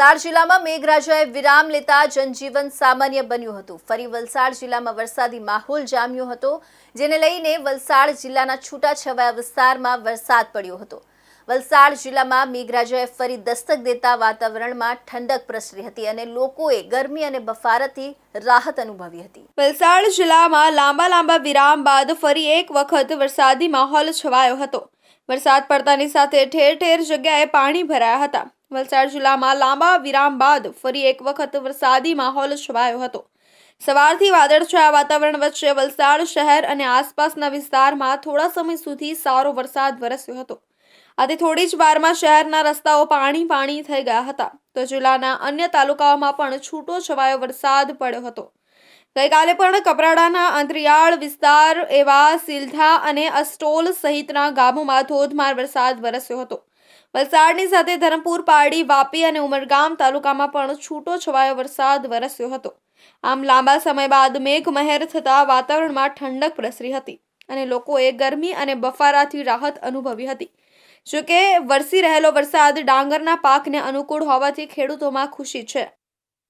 વલસાડ જિલ્લામાં મેઘરાજાએ વિરામ લેતા જનજીવન સામાન્ય બન્યું હતું. ફરી વલસાડ જિલ્લામાં વરસાદી માહોલ જામ્યો હતો, જેને લઈને વલસાડ જિલ્લાના છૂટાછવાયા વિસ્તારમાં વરસાદ પડ્યો હતો. વલસાડ જિલ્લામાં મેઘરાજાએ ફરી દસ્તક દેતા વાતાવરણમાં ઠંડક પ્રસરી હતી અને લોકોએ ગરમી અને બફારથી રાહત અનુભવી હતી. વલસાડ જિલ્લામાં લાંબા લાંબા વિરામ બાદ ફરી એક વખત વરસાદી માહોલ છવાયો હતો. વરસાદ પડતાની સાથે ઠેર ઠેર જગ્યાએ પાણી ભરાયા હતા. વલસાડ જિલ્લામાં લાંબા વિરામ બાદ ફરી એક વખત વરસાદી માહોલ છવાયો હતો. સવારથી વાદળછાયા વાતાવરણ વચ્ચે વલસાડ શહેર અને આસપાસના વિસ્તારમાં થોડા સમય સુધી સારો વરસાદ વરસ્યો હતો. આથી થોડી જ વારમાં શહેરના રસ્તાઓ પાણી પાણી થઈ ગયા હતા. તો જિલ્લાના અન્ય તાલુકાઓમાં પણ છૂટો છવાયો વરસાદ પડ્યો હતો. ગઈકાલે પણ કપરાડાના અંતરિયાળ વિસ્તાર એવા સિલધા અને અસ્ટોલ સહિતના ગામોમાં ધોધમાર વરસાદ વરસ્યો હતો. વલસાડની સાથે ધરમપુર, પારડી, વાપી અને ઉમરગામ તાલુકામાં પણ છૂટો છવાયો વરસાદ વરસ્યો હતો. આમ લાંબા સમય બાદ મેઘ મહેર થતાં વાતાવરણમાં ઠંડક પ્રસરી હતી અને લોકોએ ગરમી અને બફારાથી રાહત અનુભવી હતી. જોકે વરસી રહેલો વરસાદ ડાંગરના પાકને અનુકૂળ હોવાથી ખેડૂતોમાં ખુશી છે.